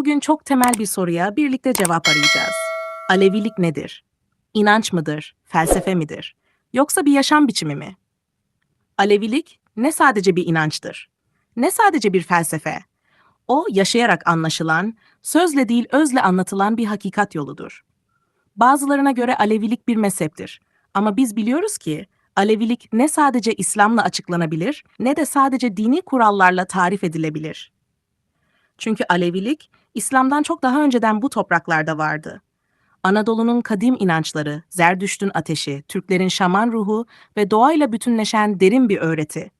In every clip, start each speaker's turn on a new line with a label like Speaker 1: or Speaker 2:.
Speaker 1: Bugün çok temel bir soruya birlikte cevap arayacağız. Alevilik nedir? İnanç mıdır? Felsefe midir? Yoksa bir yaşam biçimi mi? Alevilik ne sadece bir inançtır, ne sadece bir felsefe. O yaşayarak anlaşılan, sözle değil özle anlatılan bir hakikat yoludur. Bazılarına göre Alevilik bir mezheptir. Ama biz biliyoruz ki Alevilik ne sadece İslam'la açıklanabilir ne de sadece dini kurallarla tarif edilebilir. Çünkü Alevilik İslam'dan çok daha önceden bu topraklarda vardı. Anadolu'nun kadim inançları, Zerdüşt'ün ateşi, Türklerin şaman ruhu ve doğayla bütünleşen derin bir öğreti.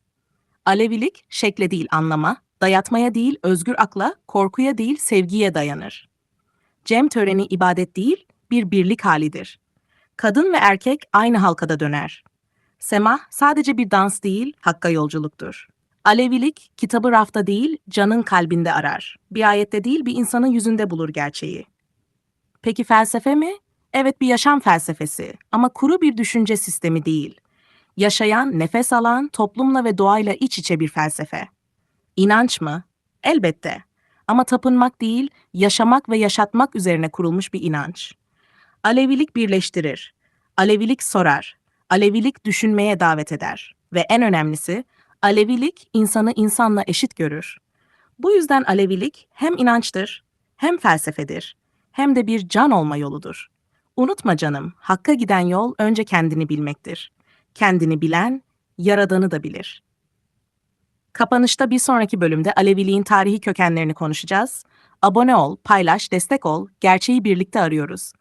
Speaker 1: Alevilik şekle değil anlama, dayatmaya değil özgür akla, korkuya değil sevgiye dayanır. Cem töreni ibadet değil, bir birlik halidir. Kadın ve erkek aynı halkada döner. Semah sadece bir dans değil, hakka yolculuktur. Alevilik kitabı rafta değil, canın kalbinde arar. Bir ayette değil, bir insanın yüzünde bulur gerçeği. Peki felsefe mi? Evet bir yaşam felsefesi ama kuru bir düşünce sistemi değil. Yaşayan, nefes alan, toplumla ve doğayla iç içe bir felsefe. İnanç mı? Elbette. Ama tapınmak değil, yaşamak ve yaşatmak üzerine kurulmuş bir inanç. Alevilik birleştirir. Alevilik sorar. Alevilik düşünmeye davet eder. Ve en önemlisi, Alevilik insanı insanla eşit görür. Bu yüzden Alevilik hem inançtır, hem felsefedir, hem de bir can olma yoludur. Unutma canım, hakka giden yol önce kendini bilmektir. Kendini bilen, yaradanı da bilir. Kapanışta bir sonraki bölümde Aleviliğin tarihi kökenlerini konuşacağız. Abone ol, paylaş, destek ol, gerçeği birlikte arıyoruz.